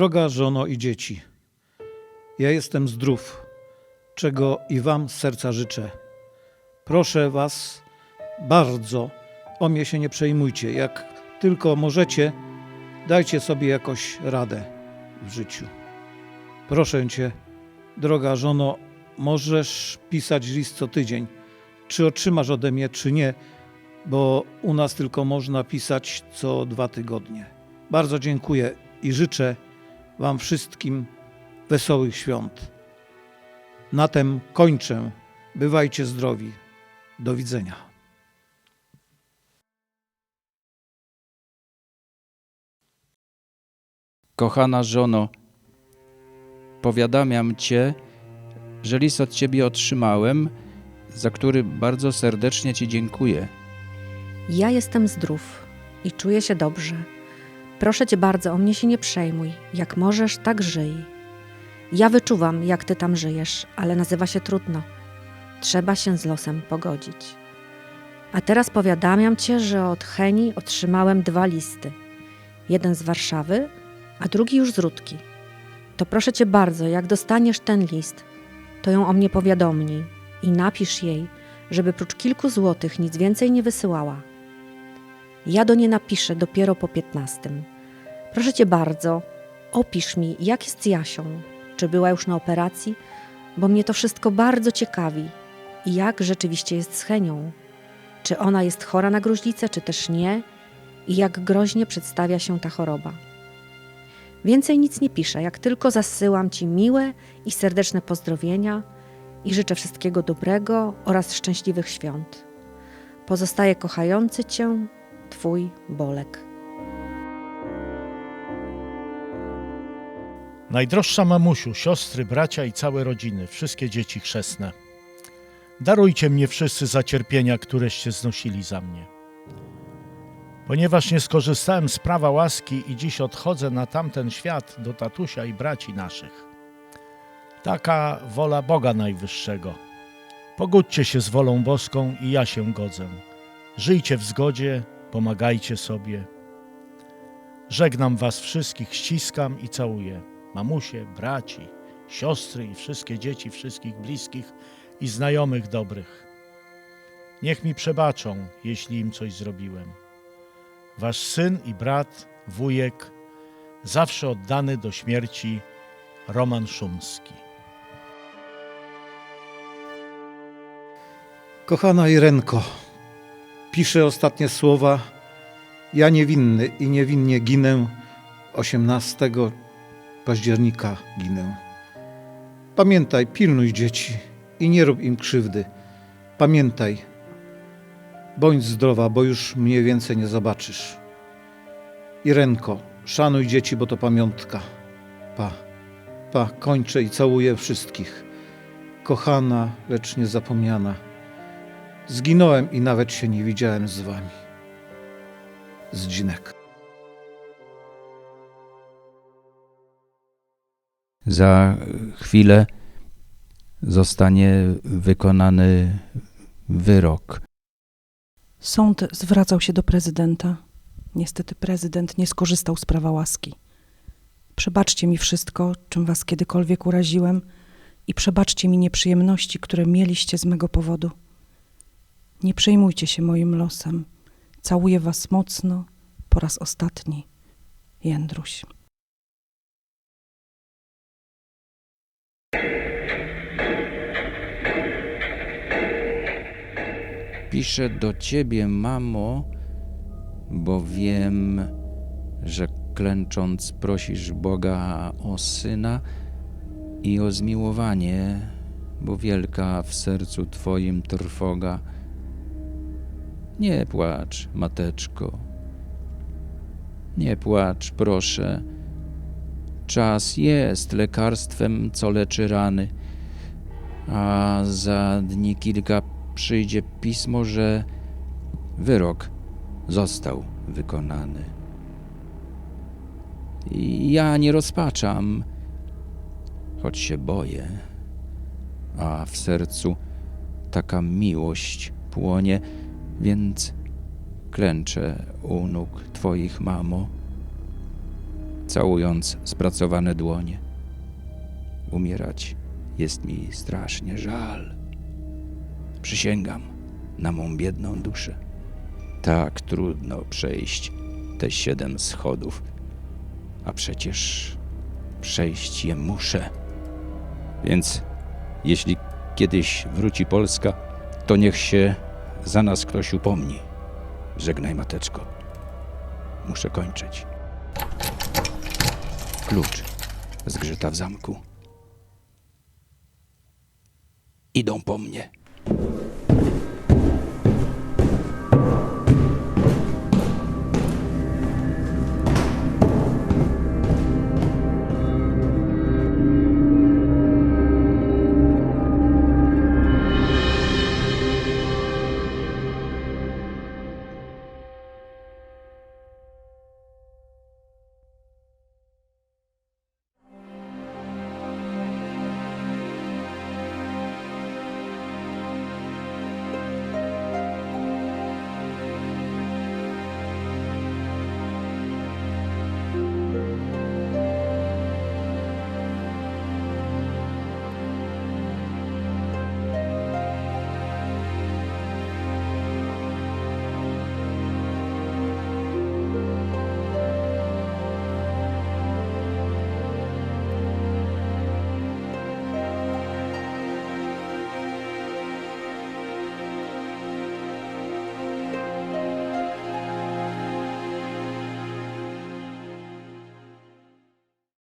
Droga żono i dzieci, ja jestem zdrów, czego i wam z serca życzę. Proszę was bardzo, o mnie się nie przejmujcie. Jak tylko możecie, dajcie sobie jakoś radę w życiu. Proszę cię, droga żono, możesz pisać list co tydzień. Czy otrzymasz ode mnie, czy nie, bo u nas tylko można pisać co dwa tygodnie. Bardzo dziękuję i życzę Wam wszystkim wesołych świąt. Na tym kończę. Bywajcie zdrowi. Do widzenia. Kochana żono, powiadamiam Cię, że list od Ciebie otrzymałem, za który bardzo serdecznie Ci dziękuję. Ja jestem zdrów i czuję się dobrze. Proszę cię bardzo, o mnie się nie przejmuj. Jak możesz, tak żyj. Ja wyczuwam, jak ty tam żyjesz, ale nazywa się trudno. Trzeba się z losem pogodzić. A teraz powiadamiam cię, że od Heni otrzymałem dwa listy. Jeden z Warszawy, a drugi już z Rudki. To proszę cię bardzo, jak dostaniesz ten list, to ją o mnie powiadomnij i napisz jej, żeby prócz kilku złotych nic więcej nie wysyłała. Ja do niej napiszę dopiero po piętnastym. Proszę cię bardzo, opisz mi, jak jest z Jasią, czy była już na operacji, bo mnie to wszystko bardzo ciekawi i jak rzeczywiście jest z Henią. Czy ona jest chora na gruźlicę, czy też nie i jak groźnie przedstawia się ta choroba. Więcej nic nie piszę, jak tylko zasyłam ci miłe i serdeczne pozdrowienia i życzę wszystkiego dobrego oraz szczęśliwych świąt. Pozostaje kochający cię Twój Bolek. Najdroższa mamusiu, siostry, bracia i całe rodziny, wszystkie dzieci chrzestne. Darujcie mnie wszyscy za cierpienia, któreście znosili za mnie. Ponieważ nie skorzystałem z prawa łaski i dziś odchodzę na tamten świat do tatusia i braci naszych. Taka wola Boga Najwyższego. Pogódźcie się z wolą boską i ja się godzę. Żyjcie w zgodzie, pomagajcie sobie. Żegnam was wszystkich, ściskam i całuję. Mamusie, braci, siostry i wszystkie dzieci, wszystkich bliskich i znajomych dobrych. Niech mi przebaczą, jeśli im coś zrobiłem. Wasz syn i brat, wujek, zawsze oddany do śmierci, Roman Szumski. Kochana Irenko, piszę ostatnie słowa. Ja niewinny i niewinnie ginę. 18 października ginę. Pamiętaj, pilnuj dzieci i nie rób im krzywdy. Pamiętaj, bądź zdrowa, bo już mnie więcej nie zobaczysz. Irenko, szanuj dzieci, bo to pamiątka. Pa, pa, kończę i całuję wszystkich. Kochana, lecz niezapomniana. Zginąłem i nawet się nie widziałem z wami. Zdzinek. Za chwilę zostanie wykonany wyrok. Sąd zwracał się do prezydenta. Niestety prezydent nie skorzystał z prawa łaski. Przebaczcie mi wszystko, czym was kiedykolwiek uraziłem i przebaczcie mi nieprzyjemności, które mieliście z mego powodu. Nie przejmujcie się moim losem. Całuję was mocno po raz ostatni. Jędruś. Piszę do ciebie, mamo, bo wiem, że klęcząc prosisz Boga o syna i o zmiłowanie, bo wielka w sercu twoim trwoga. Nie płacz, mateczko. Nie płacz, proszę. Czas jest lekarstwem, co leczy rany, a za dni kilka przyjdzie pismo, że wyrok został wykonany. Ja nie rozpaczam, choć się boję, a w sercu taka miłość płonie, więc klęczę u nóg Twoich, mamo. całując spracowane dłonie. Umierać jest mi strasznie żal. Przysięgam na mą biedną duszę. Tak trudno przejść te siedem schodów, a przecież przejść je muszę. Więc jeśli kiedyś wróci Polska, to niech się za nas ktoś upomni. Żegnaj, mateczko. Muszę kończyć. Klucz zgrzyta w zamku. Idą po mnie.